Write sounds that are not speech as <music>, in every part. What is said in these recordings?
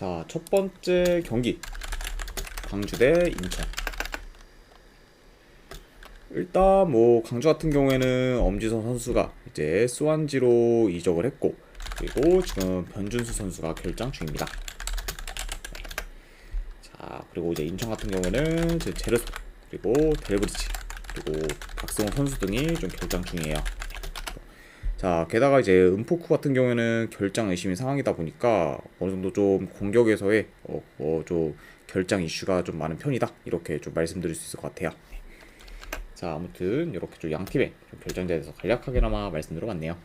자, 첫 번째 경기. 광주 대 인천. 일단 뭐 광주 같은 경우에는 엄지선 선수가 이제 스완지로 이적을 했고 그리고 지금 변준수 선수가 결장 중입니다. 자, 그리고 이제 인천 같은 경우에는 제르소 그리고 델브리치 그리고 박승호 선수 등이 좀 결장 중이에요. 자, 게다가 이제 은포쿠 같은 경우에는 결장 의심인 상황이다 보니까 어느 정도 좀 공격에서의 어, 어, 좀 결장 이슈가 좀 많은 편이다. 이렇게 좀 말씀드릴 수 있을 것 같아요. 자, 아무튼 이렇게 좀 양팀의 좀 결장자에 대해서 간략하게나마 말씀드려봤네요.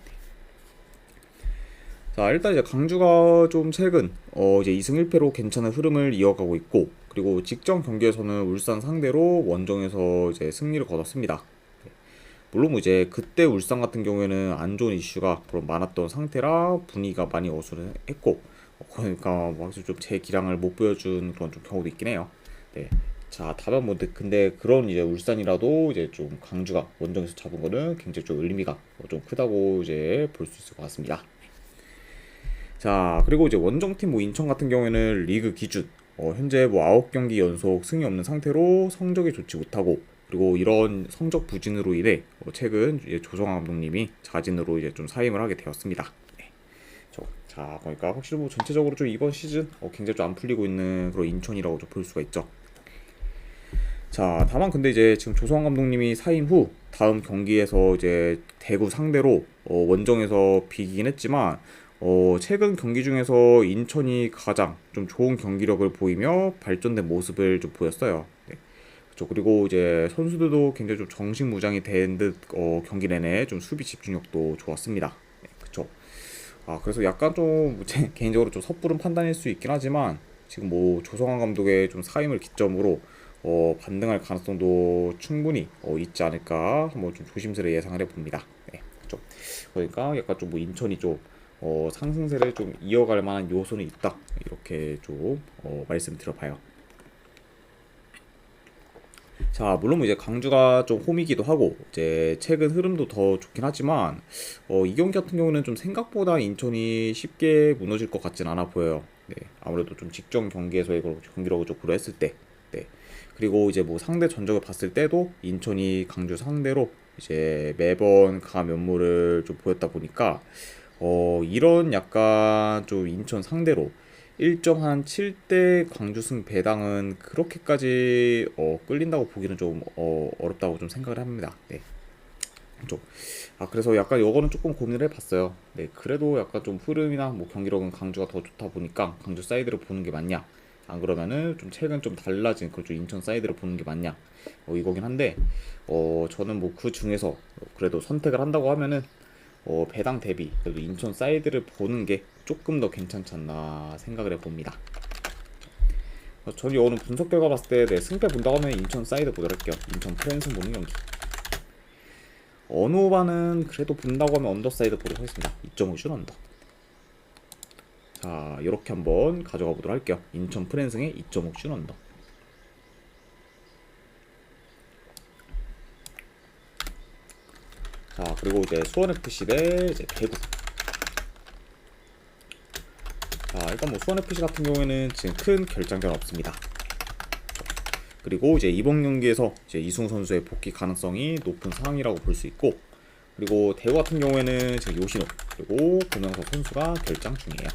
자, 일단 이제 강주가 좀 최근 어 이제 2승 1패로 괜찮은 흐름을 이어가고 있고 그리고 직전 경기에서는 울산 상대로 원정에서 이제 승리를 거뒀습니다. 네. 물론 뭐 이제 그때 울산 같은 경우에는 안 좋은 이슈가 많았던 상태라 분위기가 많이 어수선했고 어, 그러니까 뭐좀제 기량을 못 보여준 그런 좀 경우도 있긴 해요. 네. 자, 다만 뭐 근데 그런 이제 울산이라도 이제 좀 강주가 원정에서 잡은 거는 굉장히 좀 의미가 좀 크다고 이제 볼 수 있을 것 같습니다. 자, 그리고 이제 원정팀 뭐 인천 같은 경우에는 리그 기준 어, 현재 뭐 9경기 연속 승이 없는 상태로 성적이 좋지 못하고 그리고 이런 성적 부진으로 인해 어, 최근 조성환 감독님이 자진으로 이제 좀 사임을 하게 되었습니다. 네. 저, 자, 그러니까 확실히 뭐 전체적으로 좀 이번 시즌 어, 굉장히 좀 안 풀리고 있는 그런 인천이라고 좀 볼 수가 있죠. 자, 다만 근데 이제 지금 조성환 감독님이 사임 후 다음 경기에서 이제 대구 상대로 어, 원정에서 비기긴 했지만 어, 최근 경기 중에서 인천이 가장 좀 좋은 경기력을 보이며 발전된 모습을 좀 보였어요. 네. 그렇죠. 그리고 이제 선수들도 굉장히 좀 정신무장이 된 듯 어, 경기 내내 좀 수비 집중력도 좋았습니다. 네, 그렇죠. 아 그래서 약간 좀 <laughs> 제 개인적으로 좀 섣부른 판단일 수 있긴 하지만 지금 뭐 조성환 감독의 좀 사임을 기점으로 어, 반등할 가능성도 충분히 어, 있지 않을까 한번 좀 조심스레 예상을 해봅니다. 네, 그렇죠. 그러니까 약간 좀 뭐 인천이 좀 어, 상승세를 좀 이어갈 만한 요소는 있다 이렇게 좀 어, 말씀드려봐요. 자, 물론 뭐 이제 강주가 좀 홈이기도 하고 이제 최근 흐름도 더 좋긴 하지만 어, 이 경기 같은 경우는 좀 생각보다 인천이 쉽게 무너질 것 같진 않아 보여요. 네, 아무래도 좀 직전 경기에서의 경기력을 좀 고려했을 때, 네. 그리고 이제 뭐 상대 전적을 봤을 때도 인천이 강주 상대로 이제 매번 강한 면모를 좀 보였다 보니까 어, 이런 약간 좀 인천 상대로 일정 한 7대 광주승 배당은 그렇게까지 어, 끌린다고 보기는 좀 어, 어렵다고 좀 생각을 합니다. 네. 좀. 아 그래서 약간 요거는 조금 고민을 해봤어요. 네, 그래도 약간 좀 흐름이나 뭐 경기력은 강주가 더 좋다 보니까 강주 사이드를 보는 게 맞냐? 안 그러면은 좀 최근 좀 달라진 그좀 인천 사이드를 보는 게 맞냐? 어, 이거긴 한데 어 저는 뭐 그 중에서 그래도 선택을 한다고 하면은 어, 배당 대비 그래도 인천 사이드를 보는 게 조금 더 괜찮지 않나 생각을 해봅니다. 어, 저는 오늘 분석 결과 봤을 때 네, 승패 본다고 하면 인천 사이드 보도록 할게요. 인천 프랜스 보는 경기. 어느 오바는 그래도 본다고 하면 언더 사이드 보도록 하겠습니다. 2.5슛 언더. 자, 이렇게 한번 가져가 보도록 할게요. 인천 프랜승의 2.5슛 언더. 자, 그리고 이제 수원 FC 대 이제 대구. 자, 일단 뭐 수원 FC 같은 경우에는 지금 큰 결장전 없습니다. 그리고 이제 이번 경기에서 이제 이승우 선수의 복귀 가능성이 높은 상황이라고 볼 수 있고, 그리고 대구 같은 경우에는 지금 요신호 그리고 고명석 선수가 결장 중이에요.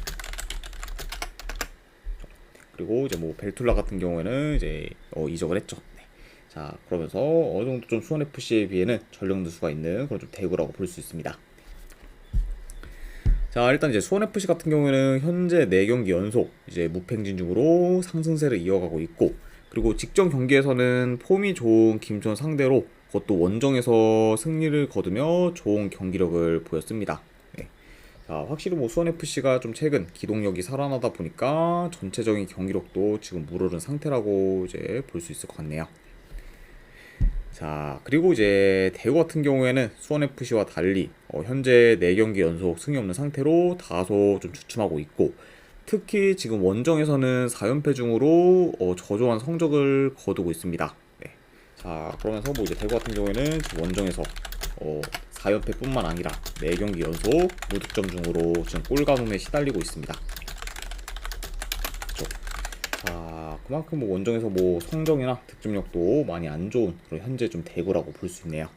그리고 이제 뭐 벨툴라 같은 경우에는 이제 어, 이적을 했죠. 네. 자 그러면서 어느 정도 좀 수원 FC에 비해는 전력 누수가 있는 그런 좀 대구라고 볼 수 있습니다. 자 일단 이제 수원 FC 같은 경우에는 현재 4경기 연속 이제 무팽진 중으로 상승세를 이어가고 있고 그리고 직전 경기에서는 폼이 좋은 김천 상대로 그것도 원정에서 승리를 거두며 좋은 경기력을 보였습니다. 네. 자, 확실히 뭐 수원 FC가 좀 최근 기동력이 살아나다 보니까 전체적인 경기력도 지금 무르른 상태라고 이제 볼 수 있을 것 같네요. 자, 그리고 이제 대구 같은 경우에는 수원 FC와 달리 어, 현재 4경기 연속 승이 없는 상태로 다소 좀 주춤하고 있고 특히 지금 원정에서는 4연패 중으로 어, 저조한 성적을 거두고 있습니다. 네. 자, 그러면서 뭐 이제 대구 같은 경우에는 원정에서 어, 4연패뿐만 아니라 4경기 연속 무득점 중으로 지금 골 가뭄에 시달리고 있습니다. 그만큼 뭐 원정에서 뭐 성적이나 득점력도 많이 안 좋은 그런 현재 좀 대구라고 볼 수 있네요.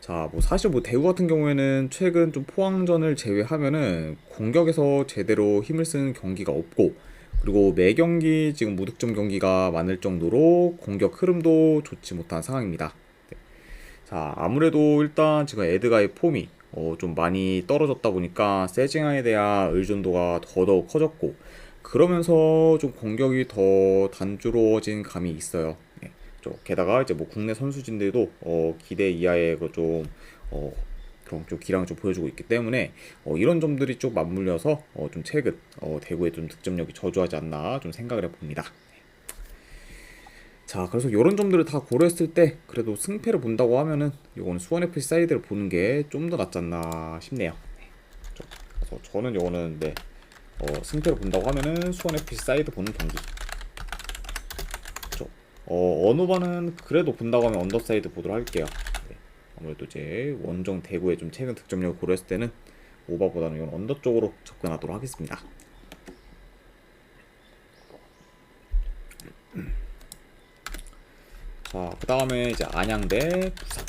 자, 뭐 사실 뭐 대구 같은 경우에는 최근 좀 포항전을 제외하면은 공격에서 제대로 힘을 쓰는 경기가 없고 그리고 매 경기 지금 무득점 경기가 많을 정도로 공격 흐름도 좋지 못한 상황입니다. 네. 자, 아무래도 일단 지금 에드가의 폼이 어, 좀 많이 떨어졌다 보니까 세징아에 대한 의존도가 더더욱 커졌고 그러면서 좀 공격이 더 단조로워진 감이 있어요. 네. 저 게다가 이제 뭐 국내 선수진들도 어, 기대 이하의 그좀 어, 그런 좀 기량을 좀 보여주고 있기 때문에 어, 이런 점들이 좀 맞물려서 어, 좀 최근 어, 대구의 좀 득점력이 저조하지 않나 좀 생각을 해봅니다. 자, 그래서 이런 점들을 다 고려했을 때 그래도 승패를 본다고 하면은 이거는 수원 FC 사이드를 보는 게 좀 더 낫지 않나 싶네요. 네. 좀, 그래서 저는 이거는 네, 어, 승패를 본다고 하면은 수원 FC 사이드 보는 경기. 좀, 어, 반은 그래도 본다고 하면 언더 사이드 보도록 할게요. 네. 아무래도 이제 원정 대구의 좀 최근 득점력을 고려했을 때는 오버보다는 이건 언더 쪽으로 접근하도록 하겠습니다. 자, 그 다음에 이제 안양 대 부산.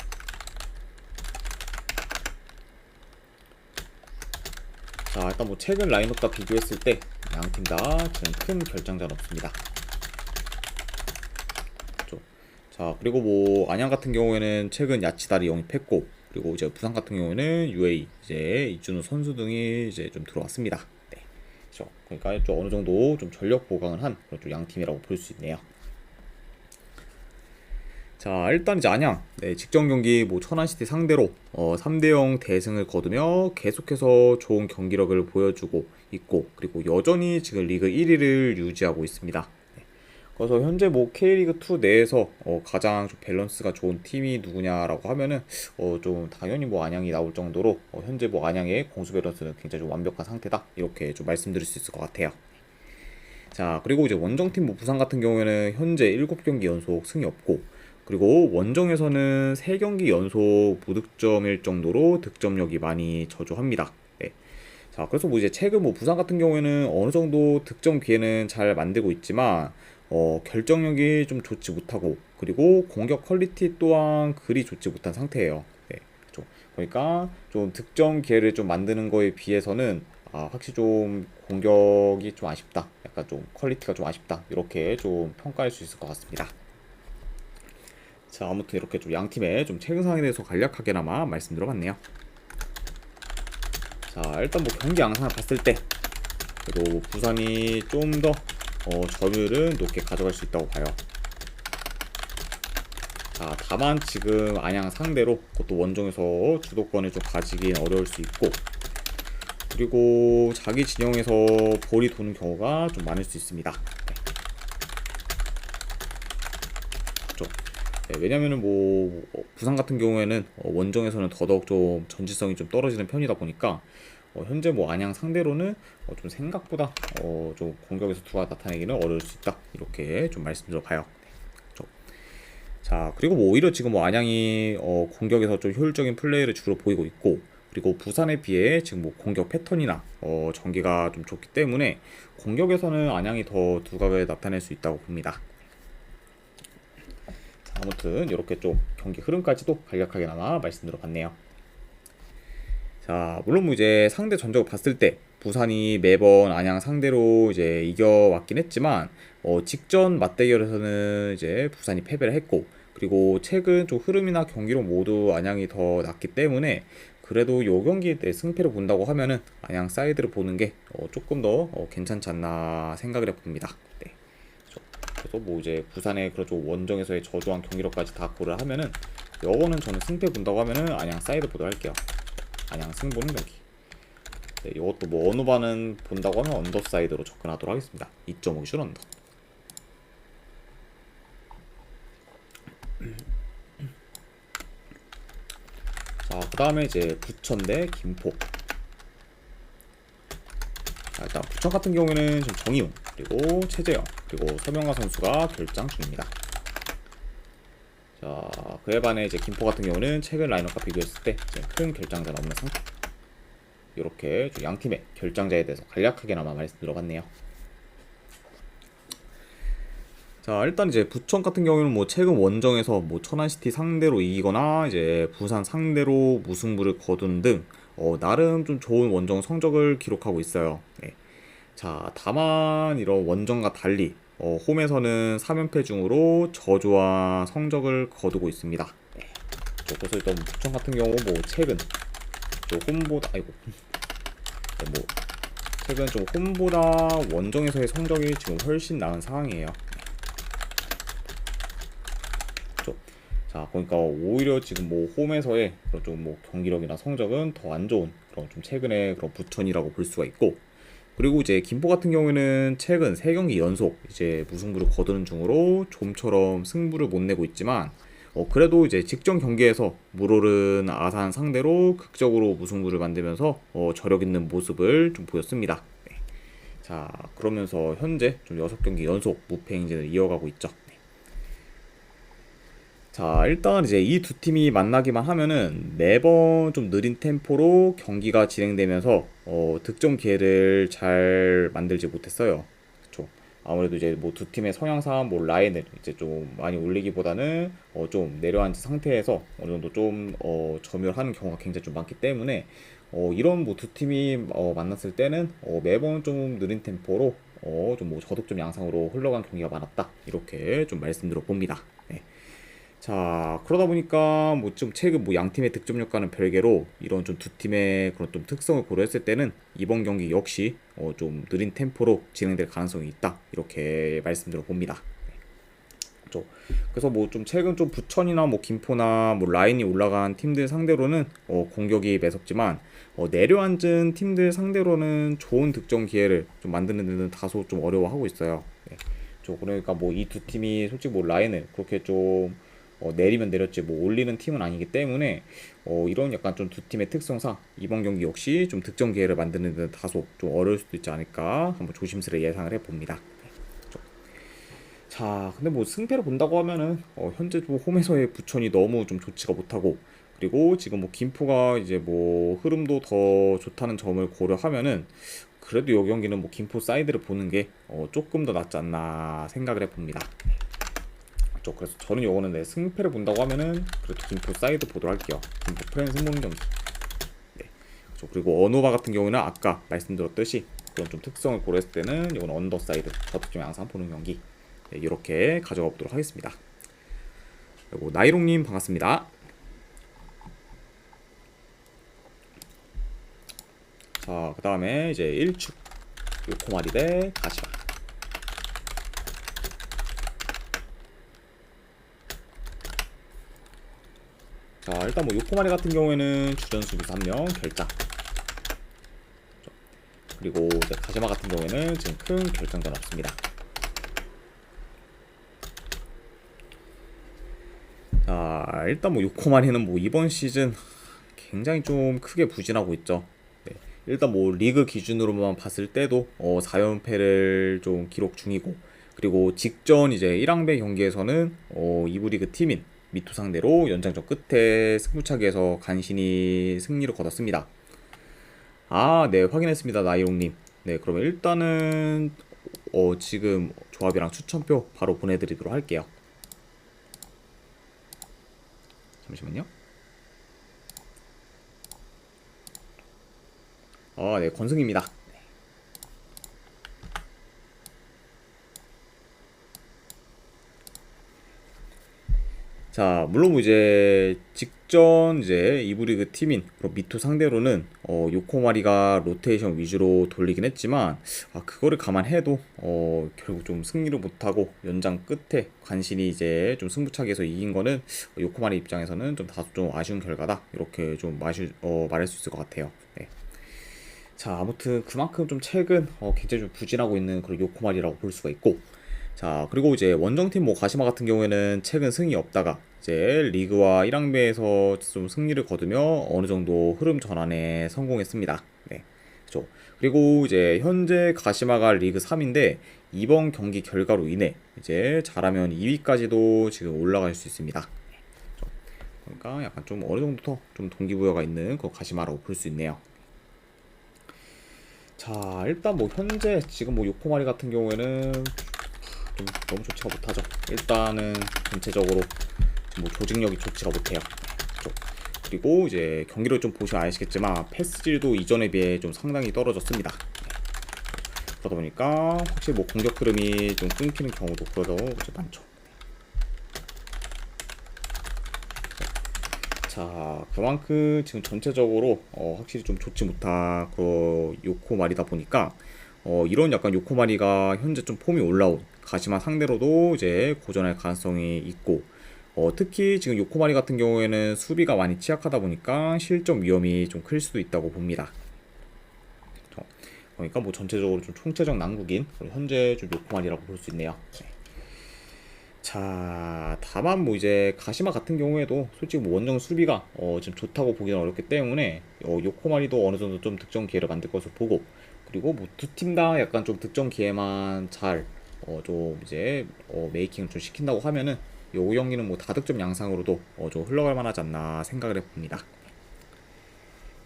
자, 일단 뭐 최근 라인업과 비교했을 때 양 팀 다 지금 큰 결정자는 없습니다. 그렇죠. 자, 그리고 뭐 안양 같은 경우에는 최근 야치다리 영입했고, 그리고 이제 부산 같은 경우에는 UA 이제 이준호 선수 등이 이제 좀 들어왔습니다. 네, 그렇죠. 그러니까 좀 어느 정도 좀 전력 보강을 한 그런 좀 양 팀이라고 볼 수 있네요. 자 일단 이제 안양 네, 직전 경기 뭐 천안시티 상대로 어, 3대0 대승을 거두며 계속해서 좋은 경기력을 보여주고 있고 그리고 여전히 지금 리그 1위를 유지하고 있습니다. 네. 그래서 현재 뭐 K리그 2 내에서 어, 가장 좀 밸런스가 좋은 팀이 누구냐라고 하면은 어, 좀 당연히 뭐 안양이 나올 정도로 어, 현재 뭐 안양의 공수 밸런스는 굉장히 좀 완벽한 상태다 이렇게 좀 말씀드릴 수 있을 것 같아요. 자 그리고 이제 원정팀 뭐 부산 같은 경우에는 현재 7경기 연속 승이 없고 그리고 원정에서는 3경기 연속 무득점일 정도로 득점력이 많이 저조합니다. 네. 자, 그래서 뭐 이제 최근 뭐 부산 같은 경우에는 어느 정도 득점 기회는 잘 만들고 있지만 어, 결정력이 좀 좋지 못하고 그리고 공격 퀄리티 또한 그리 좋지 못한 상태예요. 네. 그렇죠. 그러니까 좀 득점 기회를 좀 만드는 거에 비해서는 아, 확실히 좀 공격이 좀 아쉽다. 약간 좀 퀄리티가 좀 아쉽다. 이렇게 좀 평가할 수 있을 것 같습니다. 자 아무튼 이렇게 좀 양팀의 좀 최근 상황에 대해서 간략하게나마 말씀드려봤네요. 자 일단 뭐 경기 양상을 봤을 때 그래도 부산이 좀더 어, 점유율은 높게 가져갈 수 있다고 봐요. 자 다만 지금 안양 상대로 그것도 원정에서 주도권을 좀 가지긴 어려울 수 있고 그리고 자기 진영에서 볼이 도는 경우가 좀 많을 수 있습니다 네, 왜냐면은 뭐 어, 부산 같은 경우에는 어, 원정에서는 더더욱 좀 전지성이 좀 떨어지는 편이다 보니까 어, 현재 뭐 안양 상대로는 어, 좀 생각보다 어, 좀 공격에서 두가 나타내기는 어려울 수 있다 이렇게 좀 말씀드려 봐요. 네, 자 그리고 뭐 오히려 지금 뭐 안양이 어, 공격에서 좀 효율적인 플레이를 주로 보이고 있고 그리고 부산에 비해 지금 뭐 공격 패턴이나 어, 전개가 좀 좋기 때문에 공격에서는 안양이 더 두각을 나타낼 수 있다고 봅니다. 아무튼 이렇게 좀 경기 흐름까지도 간략하게나마 말씀드려 봤네요. 자, 물론 뭐 이제 상대 전적을 봤을 때 부산이 매번 안양 상대로 이제 이겨왔긴 했지만 어, 직전 맞대결에서는 이제 부산이 패배를 했고 그리고 최근 좀 흐름이나 경기로 모두 안양이 더 낫기 때문에 그래도 요 경기 때 승패를 본다고 하면은 안양 사이드를 보는 게 어, 조금 더 어, 괜찮지 않나 생각을 해봅니다. 네. 그래서 뭐 이제 부산의 그렇죠 원정에서의 저조한 경기력까지 다 고려하면은 요거는 저는 승패 본다고 하면은 안양 사이드 보도 할게요. 안양 승 보는 경기. 네, 이것도 뭐 어느 반은 본다고 하면 언더 사이드로 접근하도록 하겠습니다. 2.5슛 언더. 자, 그 다음에 이제 부천 대 김포. 자, 일단 부천 같은 경우에는 좀 정이용 그리고 최재영 그리고 서명화 선수가 결장 중입니다. 자, 그에 반해 이제 김포 같은 경우는 최근 라인업과 비교했을 때 큰 결장자는 없는 상태. 이렇게 양 팀의 결장자에 대해서 간략하게나마 말씀드려봤네요. 자 일단 이제 부천 같은 경우에는 뭐 최근 원정에서 뭐 천안시티 상대로 이기거나 이제 부산 상대로 무승부를 거둔 등 어, 나름 좀 좋은 원정 성적을 기록하고 있어요. 네. 자 다만 이런 원정과 달리 어, 홈에서는 3연패 중으로 저조한 성적을 거두고 있습니다. 네. 저 그래서 일단 부천 같은 경우 뭐 최근 저 홈보다 아이고 네, 뭐 최근 좀 홈보다 원정에서의 성적이 지금 훨씬 나은 상황이에요. 그렇죠. 자, 그러니까 오히려 지금 뭐 홈에서의 그런 좀 뭐 경기력이나 성적은 더 안 좋은 그런 좀 최근의 그런 부천이라고 볼 수가 있고 그리고 이제 김포 같은 경우에는 최근 세 경기 연속 이제 무승부를 거두는 중으로 좀처럼 승부를 못 내고 있지만 어 그래도 이제 직전 경기에서 물오른 아산 상대로 극적으로 무승부를 만들면서 어 저력 있는 모습을 좀 보였습니다. 네. 자 그러면서 현재 좀 6경기 연속 무패 행진을 이어가고 있죠. 네. 자, 일단 이제 이 두 팀이 만나기만 하면은 매번 좀 느린 템포로 경기가 진행되면서 어, 득점 기회를 잘 만들지 못했어요. 그쵸. 아무래도 이제 뭐 두 팀의 성향상 뭐 라인을 이제 좀 많이 올리기보다는 어, 좀 내려앉은 상태에서 어느 정도 좀 어, 점유하는 경우가 굉장히 좀 많기 때문에 어, 이런 뭐 두 팀이 어, 만났을 때는 어, 매번 좀 느린 템포로 어, 좀 뭐 저득점 양상으로 흘러간 경기가 많았다. 이렇게 좀 말씀드려 봅니다. 네. 자 그러다 보니까 뭐 좀 최근 뭐 양 팀의 득점력과는 별개로 이런 좀 두 팀의 그런 좀 특성을 고려했을 때는 이번 경기 역시 어 좀 느린 템포로 진행될 가능성이 있다 이렇게 말씀드려 봅니다. 그렇죠. 그래서 뭐 좀 최근 좀 부천이나 뭐 김포나 뭐 라인이 올라간 팀들 상대로는 어 공격이 매섭지만 어 내려앉은 팀들 상대로는 좋은 득점 기회를 좀 만드는 데는 다소 좀 어려워하고 있어요. 네. 그러니까 뭐 이 두 팀이 솔직히 뭐 라인을 그렇게 좀 어, 내리면 내렸지 뭐 올리는 팀은 아니기 때문에 어, 이런 약간 좀 두 팀의 특성상 이번 경기 역시 좀 득점 기회를 만드는 데 다소 좀 어려울 수도 있지 않을까 한번 조심스레 예상을 해봅니다. 자, 근데 뭐 승패를 본다고 하면은 어, 현재 좀 홈에서의 부천이 너무 좀 좋지가 못하고 그리고 지금 뭐 김포가 이제 뭐 흐름도 더 좋다는 점을 고려하면은 그래도 이 경기는 뭐 김포 사이드를 보는 게 어, 조금 더 낫지 않나 생각을 해봅니다. 그렇죠. 그래서 저는 요거는 내 승패를 본다고 하면은 그래도 김포 사이드 보도록 할게요. 김포 프렌 승범 경기. 네. 그렇죠. 그리고 언어바 같은 경우는 아까 말씀드렸듯이 그런 좀 특성을 고려했을 때는 이건 언더 사이드 저득점 양상 보는 경기 네, 이렇게 가져가 보도록 하겠습니다. 그리고 나이롱님 반갑습니다. 자, 그 다음에 이제 1축 요코마리 대 가시마. 자 일단 뭐 요코마리 같은 경우에는 주전 수비수 한명 결장 그리고 가시마 같은 경우에는 지금 큰 결정전 없습니다 자 일단 뭐 요코마리는 뭐 이번 시즌 굉장히 좀 크게 부진하고 있죠 네. 일단 뭐 리그 기준으로만 봤을 때도 어 4연패를 좀 기록 중이고 그리고 직전 이제 1항배 경기에서는 어 2부 리그 팀인 미투 상대로 연장전 끝에 승부차기에서 간신히 승리를 거뒀습니다. 아, 네, 확인했습니다. 나이롱님. 네, 그러면 일단은 어, 지금 조합이랑 추천표 바로 보내드리도록 할게요. 잠시만요. 아, 네, 권승입니다. 자, 물론 뭐 이제 직전 이제 이브리그 팀인 미투 상대로는 어, 요코마리가 로테이션 위주로 돌리긴 했지만 아, 그거를 감안해도 어, 결국 좀 승리를 못하고 연장 끝에 간신히 이제 좀 승부차기에서 이긴 거는 요코마리 입장에서는 좀 다소 좀 아쉬운 결과다 이렇게 좀 마시, 어, 말할 수 있을 것 같아요. 네. 자, 아무튼 그만큼 좀 최근 어, 굉장히 좀 부진하고 있는 그런 요코마리라고 볼 수가 있고 자, 그리고 이제 원정팀 뭐 가시마 같은 경우에는 최근 승이 없다가 이제 리그와 1항배에서 좀 승리를 거두며 어느 정도 흐름 전환에 성공했습니다. 네. 그죠. 그리고 이제 현재 가시마가 리그 3인데 이번 경기 결과로 인해 이제 잘하면 2위까지도 지금 올라갈 수 있습니다. 그러니까 약간 좀 어느 정도 더 좀 동기부여가 있는 그 가시마라고 볼 수 있네요. 자, 일단 뭐 현재 지금 뭐 요코마리 같은 경우에는 좀 너무 좋지가 못하죠. 일단은 전체적으로 뭐 조직력이 좋지가 못해요. 그리고 이제 경기를 좀 보시면 아시겠지만 패스질도 이전에 비해 좀 상당히 떨어졌습니다. 그러다 보니까 확실히 뭐 공격 흐름이 좀 끊기는 경우도 좀 많죠. 자, 그만큼 지금 전체적으로 어, 확실히 좀 좋지 못한 그 요코 말이다 보니까 어, 이런 약간 요코 마리가 현재 좀 폼이 올라온 가시마 상대로도 이제 고전할 가능성이 있고 어, 특히 지금 요코 마리 같은 경우에는 수비가 많이 취약하다 보니까 실점 위험이 좀 클 수도 있다고 봅니다. 어, 그러니까 뭐 전체적으로 좀 총체적 난국인 현재 좀 요코 마리라고 볼 수 있네요. 네. 자, 다만 뭐 이제 가시마 같은 경우에도 솔직히 뭐 원정 수비가 어, 좀 좋다고 보기는 어렵기 때문에 어, 요코마리도 어느 정도 좀 득점 기회를 만들 것을 보고 그리고 뭐 두 팀 다 약간 좀 득점 기회만 잘 어, 좀 이제 어, 메이킹을 좀 시킨다고 하면은 요 경기는 뭐 다득점 양상으로도 어, 좀 흘러갈 만하지 않나 생각을 해봅니다.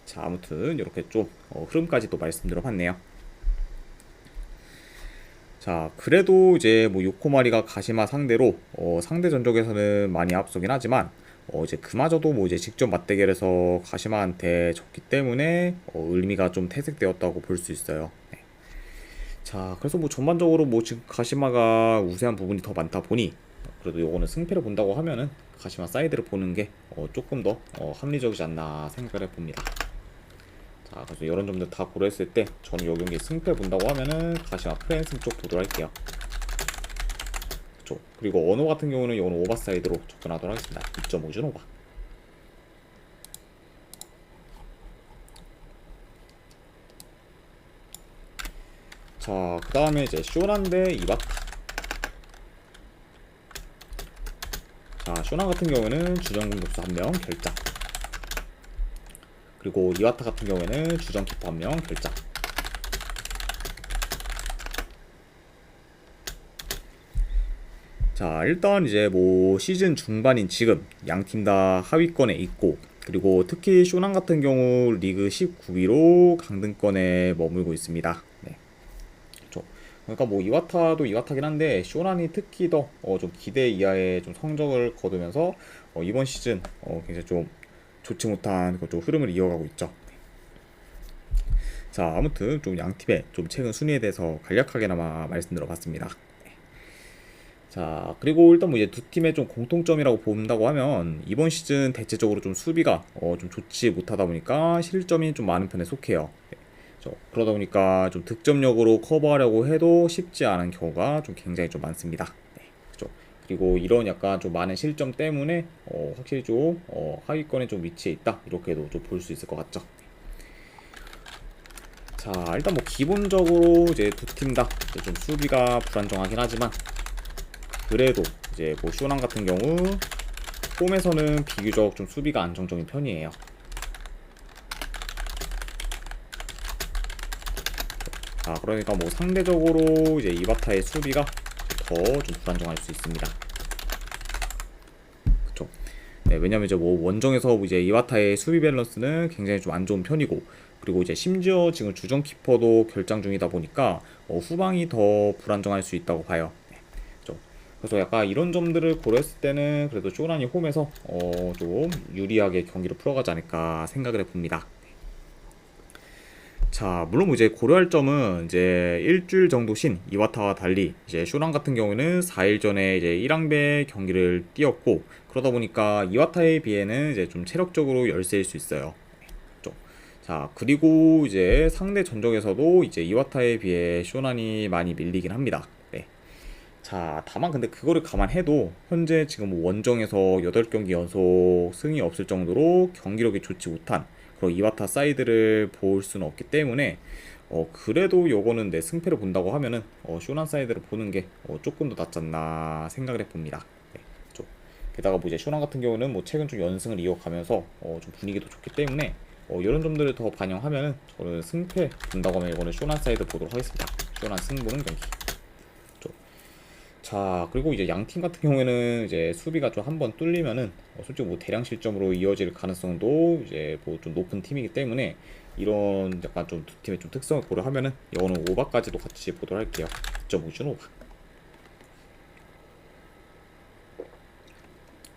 자, 아무튼 이렇게 좀 어, 흐름까지 또 말씀드려봤네요. 자, 그래도 이제 뭐 요코마리가 가시마 상대로 어, 상대 전적에서는 많이 앞서긴 하지만 어, 이제 그마저도 뭐 이제 직접 맞대결에서 가시마한테 졌기 때문에 어, 의미가 좀 퇴색되었다고 볼 수 있어요. 네. 자, 그래서 뭐 전반적으로 뭐 지금 가시마가 우세한 부분이 더 많다 보니 그래도 요거는 승패를 본다고 하면은 가시마 사이드를 보는 게 어, 조금 더 어, 합리적이지 않나 생각을 해봅니다. 자, 그래서 이런 점들 다 고려했을 때 저는 이 경기 승패 본다고 하면은 가시마 프랜승 쪽 보도록 할게요. 그쵸. 그리고 언어 같은 경우는 이거는 오바 사이드로 접근하도록 하겠습니다. 2.5준 오바. 자, 그 다음에 이제 대 이바타. 자, 쇼난 같은 경우에는 주전 공격수 한명 결장. 그리고 이와타 같은 경우에는 주전 키퍼 한명 결장. 자, 일단 이제 뭐 시즌 중반인 지금 양 팀 다 하위권에 있고 그리고 특히 쇼난 같은 경우 리그 19위로 강등권에 머물고 있습니다. 그러니까 뭐 이와타도 이와타긴 한데 쇼난이 특히 더좀 어 기대 이하의 좀 성적을 거두면서 어 이번 시즌 어 굉장히 좀 좋지 못한 그좀 흐름을 이어가고 있죠. 자, 아무튼 좀 양 팀의 좀 최근 순위에 대해서 간략하게나마 말씀드려봤습니다. 자, 그리고 일단 뭐 이제 두 팀의 좀 공통점이라고 본다고 하면 이번 시즌 대체적으로 좀 수비가 어 좀 좋지 못하다 보니까 실점이 좀 많은 편에 속해요. 그러다 보니까 좀 득점력으로 커버하려고 해도 쉽지 않은 경우가 좀 굉장히 좀 많습니다. 네, 그죠. 그리고 이런 약간 좀 많은 실점 때문에 어, 확실히 좀 어, 하위권에 좀 위치해 있다 이렇게도 좀 볼 수 있을 것 같죠. 자 일단 뭐 기본적으로 이제 두 팀 다 좀 수비가 불안정하긴 하지만 그래도 이제 뭐 쇼남 같은 경우 홈에서는 비교적 좀 수비가 안정적인 편이에요. 자 그러니까 뭐 상대적으로 이제 이바타의 수비가 더 좀 불안정할 수 있습니다. 그쵸? 네, 왜냐면 이제 뭐 원정에서 이제 이바타의 수비 밸런스는 굉장히 좀 안 좋은 편이고 그리고 이제 심지어 지금 주전 키퍼도 결장 중이다 보니까 어, 후방이 더 불안정할 수 있다고 봐요. 네? 그래서 약간 이런 점들을 고려했을 때는 그래도 쇼란이 홈에서 어, 좀 유리하게 경기를 풀어가지 않을까 생각을 해봅니다. 자, 물론 뭐 이제 고려할 점은 이제 일주일 정도 쉰 이와타와 달리 이제 쇼랑 같은 경우는 4일 전에 이제 1항배 경기를 뛰었고 그러다 보니까 이와타에 비해는 이제 좀 체력적으로 열세일 수 있어요. 자, 그리고 이제 상대 전적에서도 이제 이와타에 비해 쇼난이 많이 밀리긴 합니다. 네. 자, 다만 근데 그거를 감안해도 현재 지금 뭐 원정에서 8경기 연속 승이 없을 정도로 경기력이 좋지 못한 그리고 이와타 사이드를 볼 수는 없기 때문에 어 그래도 요거는 내 승패를 본다고 하면은 어 쇼난 사이드를 보는 게 어 조금 더 낫지 않나 생각을 해봅니다. 네, 좀. 게다가 뭐 이제 쇼난 같은 경우는 뭐 최근 좀 연승을 이어가면서 어 좀 분위기도 좋기 때문에 어 이런 점들을 더 반영하면은 저는 승패 본다고 하면 이거는 쇼난 사이드 보도록 하겠습니다. 쇼난 승부는 경기. 자 그리고 이제 양팀 같은 경우에는 이제 수비가 좀 한 번 뚫리면은 어, 솔직히 뭐 대량 실점으로 이어질 가능성도 이제 뭐 좀 높은 팀이기 때문에 이런 약간 좀 팀의 좀 특성을 고려하면은 이거는 오바까지도 같이 보도록 할게요. 2.5준 오바.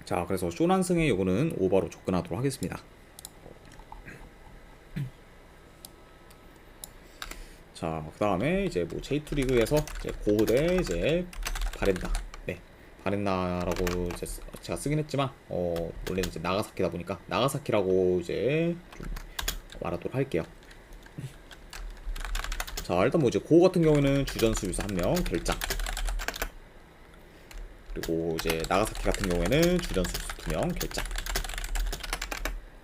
자 그래서 쇼난승의 이거는 오바로 접근하도록 하겠습니다. 자, 그 다음에 이제 뭐 J2 리그에서 이제 고대 이제 바렌나, 네, 바렌나라고 이제 쓰- 제가 쓰긴 했지만 어 원래 이제 나가사키다 보니까 나가사키라고 이제 좀 말하도록 할게요. <laughs> 자, 일단 뭐 이제 고 같은 경우에는 주전 수비수 한 명 결장. 그리고 이제 나가사키 같은 경우에는 주전 수비수 두 명 결장.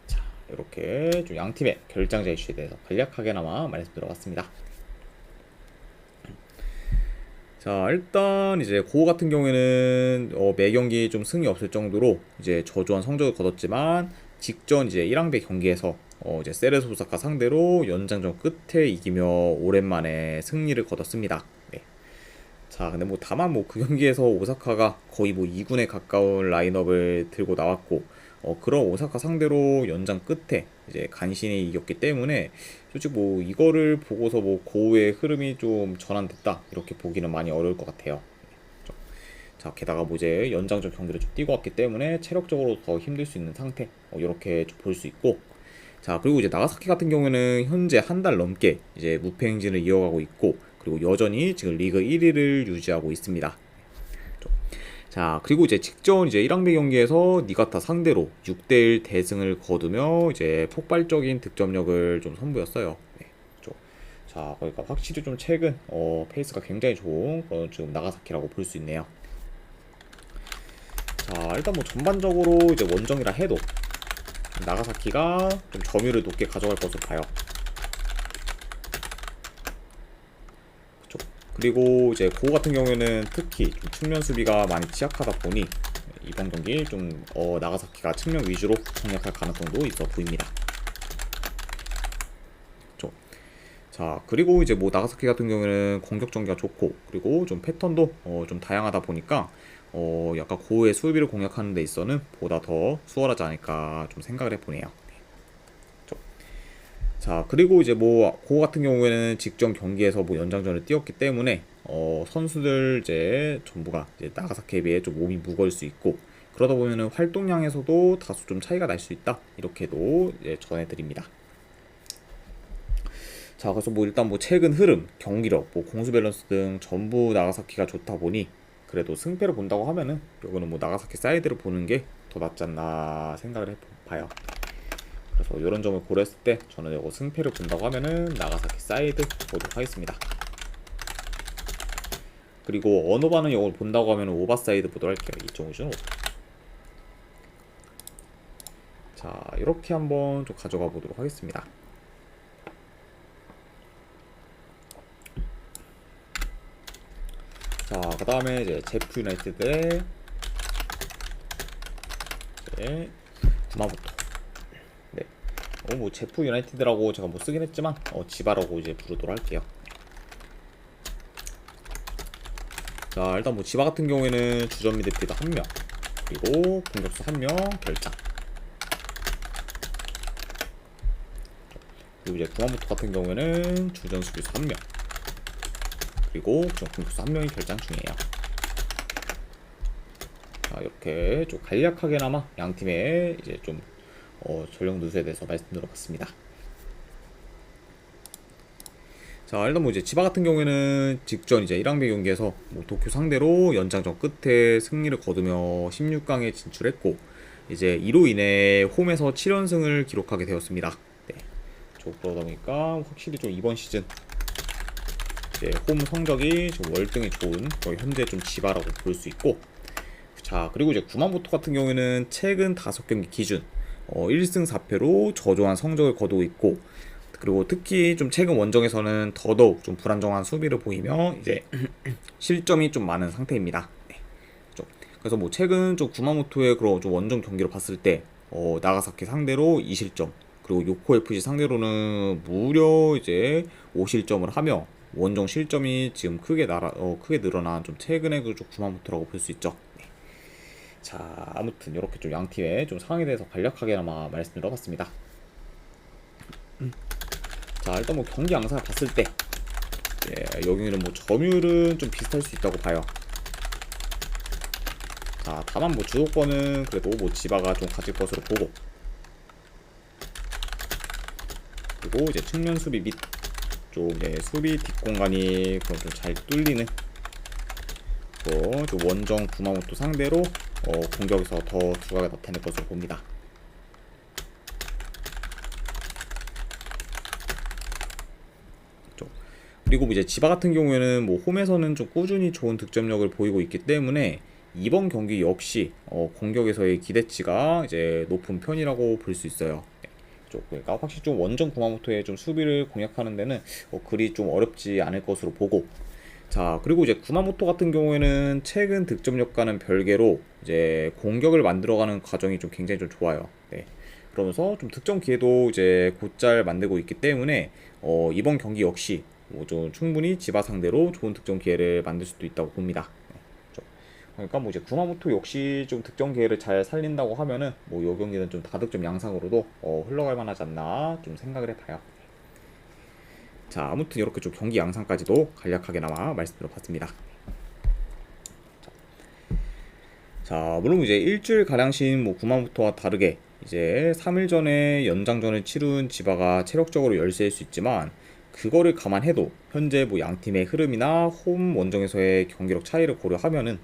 자, 이렇게 좀 양 팀의 결장자 이슈에 대해서 간략하게나마 말씀드려봤습니다. 자, 일단 이제 고 같은 경우에는 어, 매 경기 좀 승이 없을 정도로 이제 저조한 성적을 거뒀지만 직전 이제 1항배 경기에서 어, 이제 세레스 오사카 상대로 연장전 끝에 이기며 오랜만에 승리를 거뒀습니다. 네. 자, 근데 뭐 다만 뭐 그 경기에서 오사카가 거의 뭐 2군에 가까운 라인업을 들고 나왔고 어, 그런 오사카 상대로 연장 끝에 이제 간신히 이겼기 때문에 솔직히 뭐 이거를 보고서 뭐 고우의 흐름이 좀 전환됐다 이렇게 보기는 많이 어려울 것 같아요. 좀. 자 게다가 뭐 이제 연장전 경기를 좀 뛰고 왔기 때문에 체력적으로 더 힘들 수 있는 상태 어, 이렇게 좀볼수 있고 자 그리고 이제 나가사키 같은 경우에는 현재 한 달 넘게 이제 무패 행진을 이어가고 있고 그리고 여전히 지금 리그 1위를 유지하고 있습니다. 자, 그리고 이제 직전 이제 1학기 경기에서 니가타 상대로 6대1 대승을 거두며 이제 폭발적인 득점력을 좀 선보였어요. 네, 좀. 자, 그러니까 확실히 좀 최근 어, 페이스가 굉장히 좋은 그런 지금 나가사키라고 볼 수 있네요. 자, 일단 뭐 전반적으로 이제 원정이라 해도 나가사키가 좀 점유율을 높게 가져갈 것으로 봐요. 그리고 이제 고 같은 경우에는 특히 좀 측면 수비가 많이 취약하다 보니 이번 경기 좀 어, 나가사키가 측면 위주로 공략할 가능성도 있어 보입니다. 자 그리고 이제 뭐 나가사키 같은 경우에는 공격 전개가 좋고 그리고 좀 패턴도 어, 좀 다양하다 보니까 어, 약간 고의 수비를 공략하는 데 있어는 보다 더 수월하지 않을까 좀 생각을 해보네요. 자 그리고 이제 뭐 고 같은 경우에는 직전 경기에서 뭐 연장전을 뛰었기 때문에 어 선수들 이제 전부가 이제 나가사키에 비해 좀 몸이 무거울 수 있고 그러다 보면은 활동량에서도 다소 좀 차이가 날 수 있다 이렇게도 이제 전해드립니다. 자 그래서 뭐 일단 뭐 최근 흐름, 경기력, 뭐 공수 밸런스 등 전부 나가사키가 좋다 보니 그래도 승패를 본다고 하면은 이거는 뭐 나가사키 사이드를 보는 게 더 낫지 않나 생각을 해봐요. 그래서 이런 점을 고려했을 때 저는 이거 승패를 본다고 하면은 나가사키 사이드 보도록 하겠습니다. 그리고 반은 이걸 본다고 하면 오바 사이드 보도록 할게요. 2.5준 오바. 자 이렇게 한번 좀 가져가 보도록 하겠습니다. 자, 그 다음에 이제 제프 유나이티드의 이제 구마모토. 네. 어, 뭐 제프 유나이티드라고 제가 뭐 쓰긴 했지만 어, 지바라고 이제 부르도록 할게요. 자, 일단 뭐 지바 같은 경우에는 주전 미드필더 한 명, 그리고 공격수 한 명 결장. 그리고 이제 구마모토 같은 경우에는 주전 수비수 한 명. 그리고 좀 공격수 한 명이 결장 중이에요. 자, 이렇게 좀 간략하게나마 양 팀의 이제 좀 어, 전력 누수에 대해서 말씀드려봤습니다. 자, 일단 뭐 이제 지바 같은 경우에는 직전 이제 1항배 경기에서 뭐 도쿄 상대로 연장전 끝에 승리를 거두며 16강에 진출했고 이제 이로 인해 홈에서 7연승을 기록하게 되었습니다. 네. 저 그러다 보니까 확실히 좀 이번 시즌 이제 홈 성적이 좀 월등히 좋은 거의 현재 좀 지바라고 볼 수 있고 자 그리고 이제 구마모토 같은 경우에는 최근 5경기 기준 어, 1승 4패로 저조한 성적을 거두고 있고 그리고 특히 좀 최근 원정에서는 더더욱 좀 불안정한 수비를 보이며 이제 <clears throat> 실점이 좀 많은 상태입니다. 네. 좀 그래서 뭐 최근 좀 구마모토의 그런 좀 원정 경기를 봤을 때 어, 나가사키 상대로 2실점 그리고 요코 FC 상대로는 무려 이제 5실점을 하며 원정 실점이 지금 크게 날아 어, 크게 늘어난 좀 최근의 그 좀 구마모토라고 볼 수 있죠. 네. 자 아무튼 이렇게 좀 양 팀의 좀 상황에 대해서 간략하게나마 말씀드려봤습니다. 자 일단 뭐 경기 양상을 봤을 때 예, 여기는 뭐 점유율은 좀 비슷할 수 있다고 봐요. 자, 다만 뭐 주도권은 그래도 뭐 지바가 좀 가질 것으로 보고 그리고 이제 측면 수비 밑 쪽 이제 수비 뒷공간이 좀 잘 뚫리는 또 원정 구마모토 상대로 어, 공격에서 더 두각을 나타낼 것으로 봅니다. 그리고 이제 지바 같은 경우에는 뭐 홈에서는 좀 꾸준히 좋은 득점력을 보이고 있기 때문에 이번 경기 역시 어, 공격에서의 기대치가 이제 높은 편이라고 볼 수 있어요. 네. 쪽, 그러니까 확실히 좀 원정 구마모토의 좀 수비를 공략하는 데는 어, 그리 좀 어렵지 않을 것으로 보고 자 그리고 이제 구마모토 같은 경우에는 최근 득점력과는 별개로 이제 공격을 만들어가는 과정이 좀 굉장히 좀 좋아요. 네. 그러면서 좀 득점 기회도 이제 곧잘 만들고 있기 때문에 어, 이번 경기 역시 뭐 좀 충분히 지바 상대로 좋은 득점 기회를 만들 수도 있다고 봅니다. 네. 그렇죠. 그러니까 뭐 이제 구마모토 역시 좀 득점 기회를 잘 살린다고 하면은 뭐이 경기는 좀 다득점 양상으로도 어, 흘러갈 만하지 않나 좀 생각을 해봐요. 자 아무튼 이렇게 좀 경기 양상까지도 간략하게나마 말씀드려봤습니다. 자 물론 이제 일주일 가량신 뭐 구마모토와 다르게 이제 3일 전에 연장전을 치룬 지바가 체력적으로 열세일 수 있지만 그거를 감안해도 현재 뭐 양팀의 흐름이나 홈 원정에서의 경기력 차이를 고려하면은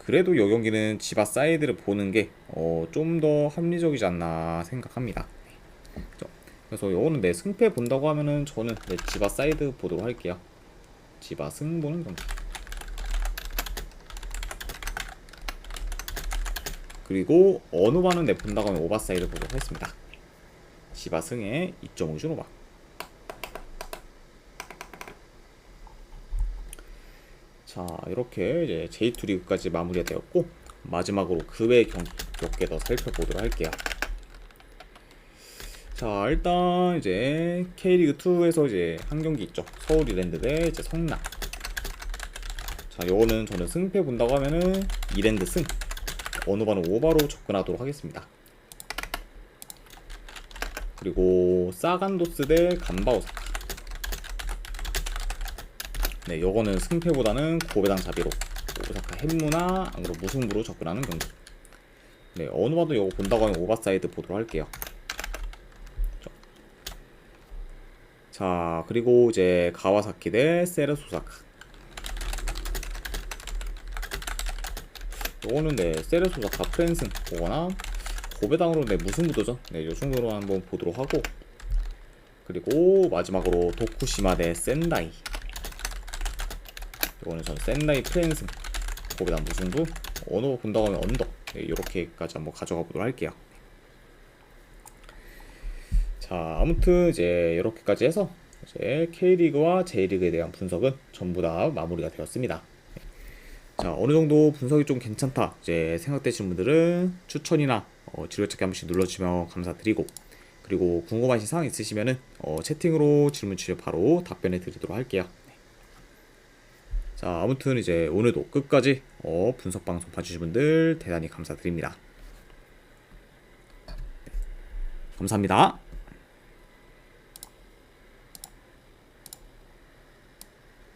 그래도 이 경기는 지바 사이드를 보는 게 어, 좀더 합리적이지 않나 생각합니다. 그래서 요거는 내 승패 본다고 하면은 저는 내 지바 사이드 보도록 할게요. 지바 승 보는 경기. 그리고 어느 바는 내 본다고 하면 오바 사이드 보도록 하겠습니다. 지바 승에 2.5준 오바. 자 이렇게 이제 J2 리그까지 마무리가 되었고 마지막으로 그외 경기 몇 개 더 살펴보도록 할게요. 자 일단 이제 K리그 2에서 이제 한 경기 있죠. 서울 이랜드 대 이제 성남. 자 요거는 저는 승패 본다고 하면은 이랜드 승. 어느 바는 오바로 접근하도록 하겠습니다. 그리고 사간도스 대 간바오사카. 네, 요거는 승패보다는 고배당 자비로 오사카 햄무나 무승부로 접근하는 경기. 네, 어느 봐도 요거 본다고 하면 오버사이드 보도록 할게요. 자, 그리고 이제 가와사키 대 세레소사카. 요거는 네, 세레소사카 프랜승 보거나 고배당으로 네, 무승부도전. 네, 요 정도로 한번 보도록 하고 그리고 마지막으로 도쿠시마 대 센다이. 이거는 전 센다이 프랜승 고배당 무승부 언어 본다고 하면 언덕 네, 이렇게까지 한번 가져가 보도록 할게요 자 아무튼 이제 이렇게까지 해서 이제 K리그와 J리그에 대한 분석은 전부 다 마무리가 되었습니다 자 어느 정도 분석이 좀 괜찮다 이제 생각되시는 분들은 추천이나 어, 지뢰찾기 한 번씩 눌러주시면 감사드리고 그리고 궁금하신 사항 있으시면은 어, 채팅으로 질문 주시면 바로 답변해 드리도록 할게요 자, 아무튼 이제 오늘도 끝까지 어, 분석 방송 봐주신 분들 대단히 감사드립니다. 감사합니다.